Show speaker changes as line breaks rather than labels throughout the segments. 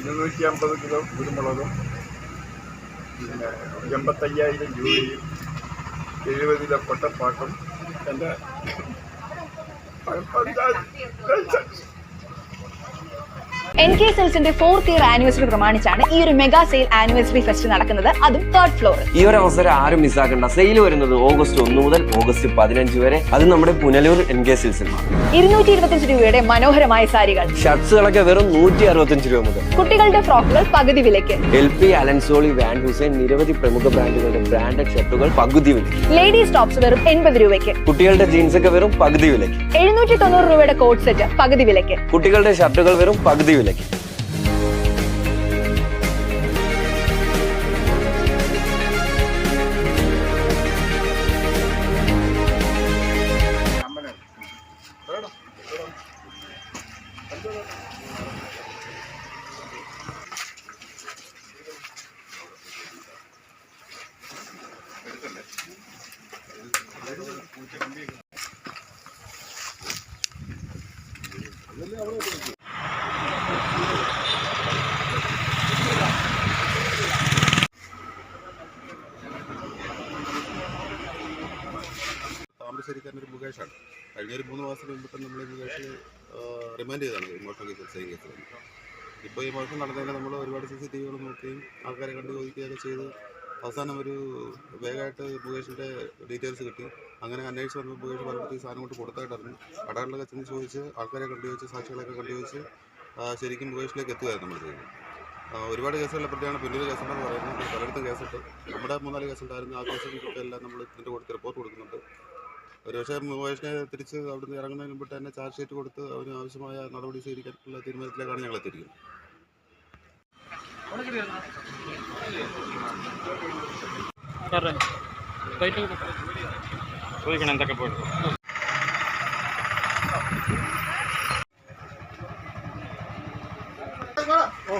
ഇരുന്നൂറ്റി അമ്പത് കിലോ കുരുമുളകും പിന്നെ എൺപത്തയ്യായിരം രൂപയും എഴുപതിലെ പൊട്ടപ്പാട്ടും എന്റെ
എൻ കെ സെൽസിന്റെ ഫോർത്ത് ഇയർ ആനിവേഴ്സറി പ്രമാണിച്ചാണ് ഈ ഒരു മെഗാ സെയിൽ ആനിവേഴ്സറി ഫെസ്റ്റ് നടക്കുന്നത്. അതും തേർഡ് ഫ്ലോർ
ഈ ഒരു അവസരം ആരും മിസ്സാക്കണ്ട സെയിൽ വരുന്നത് ഓഗസ്റ്റ് ഒന്ന് മുതൽ ഓഗസ്റ്റ് പതിനഞ്ച് വരെ. അത് നമ്മുടെ പുനലൂർ എൻ കെ സെൽസ്
ഇരുന്നൂറ്റി ഇരുപത്തിയഞ്ച് രൂപയുടെ മനോഹരമായ സാരികൾ.
ഷർട്ട്സുകളൊക്കെ വെറും നൂറ്റി അറുപത്തഞ്ച് രൂപ മുതൽ.
കുട്ടികളുടെ ഫ്രോക്കുകൾ പകുതി വിലയ്ക്ക്.
L P Allen Solly Van Heusen നിരവധി പ്രമുഖ ബ്രാൻഡുകളുടെ ബ്രാൻഡ് ഷർട്ടുകൾ പകുതി വിലയ്ക്ക്.
ലേഡീസ് ടോപ്സ് വെറും എൺപത് രൂപയ്ക്ക്.
കുട്ടികളുടെ ജീൻസ് ഒക്കെ വെറും പകുതി വിലയ്ക്ക്.
എഴുന്നൂറ്റി തൊണ്ണൂറ് രൂപയുടെ കോട്ട് സെറ്റ് പകുതി വിലയ്ക്ക്.
കുട്ടികളുടെ ഷർട്ടുകൾ വെറും പകുതി ന്യൂസിലേക്ക് അവിടെ വിലയ്ക്ക്
ഒരു മുകേഷാണ്. കഴിഞ്ഞ ഒരു മൂന്ന് മാസത്തിന് മുമ്പ് തന്നെ നമ്മൾ മുകേഷ് റിമാൻഡ് ചെയ്താണ് ഇമോഷണൽ കേസ് സെയിം കേസിൽ ഇപ്പോൾ ഈ മോഷണം നടന്നതിന് നമ്മൾ ഒരുപാട് സി സി ടി വികൾ നോക്കുകയും ആൾക്കാരെ കണ്ടു ചോദിക്കുകയൊക്കെ ചെയ്ത് അവസാനം ഒരു വേഗമായിട്ട് മുകേഷിന്റെ ഡീറ്റെയിൽസ് കിട്ടി. അങ്ങനെ അന്വേഷിച്ച് വന്നപ്പോൾ മുകേഷ് പറഞ്ഞിട്ട് ഈ സാധനം കൊണ്ട് കൊടുത്തായിട്ടറിഞ്ഞു കടകളിലൊക്കെ ചെന്ന് ചോദിച്ച് ആൾക്കാരെ കണ്ടു ചോദിച്ച് സാക്ഷികളൊക്കെ കണ്ടു ചോദിച്ച് ശരിക്കും മുകേഷിലേക്ക് എത്തുകയായിരുന്നു നമ്മൾ ചെയ്തത്. ഒരുപാട് കേസുകളിലെ പ്രതിയാണ്. പിന്നീട് കേസുണ്ടെന്ന് പറയുന്നത് പലയിടത്തും കേസുണ്ട്. നമ്മുടെ മൂന്നാൽ കേസുണ്ടായിരുന്നു. ആ കേസുകൾക്കെല്ലാം നമ്മൾ ഇതിന്റെ കൊടുത്ത് റിപ്പോർട്ട് കൊടുക്കുന്നുണ്ട്. ഒരുപക്ഷെ മുകേഷിനെ തിരിച്ച് അവിടുന്ന് ഇറങ്ങുന്നതിന് മുമ്പ് തന്നെ ചാർജ് ഷീറ്റ് കൊടുത്ത് അവന് ആവശ്യമായ നടപടി സ്വീകരിക്കാനുള്ള തീരുമാനത്തിലേക്കാണ് ഞങ്ങൾ എത്തിയിരിക്കുന്നത്.
ചോദിക്കണം എന്തൊക്കെ പോയിട്ട് ഓ.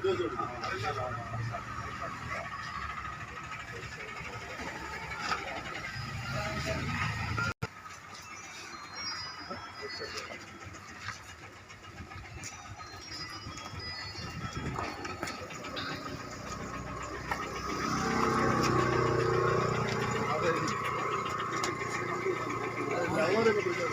对对对，还是那啥。கொடுக்கணும்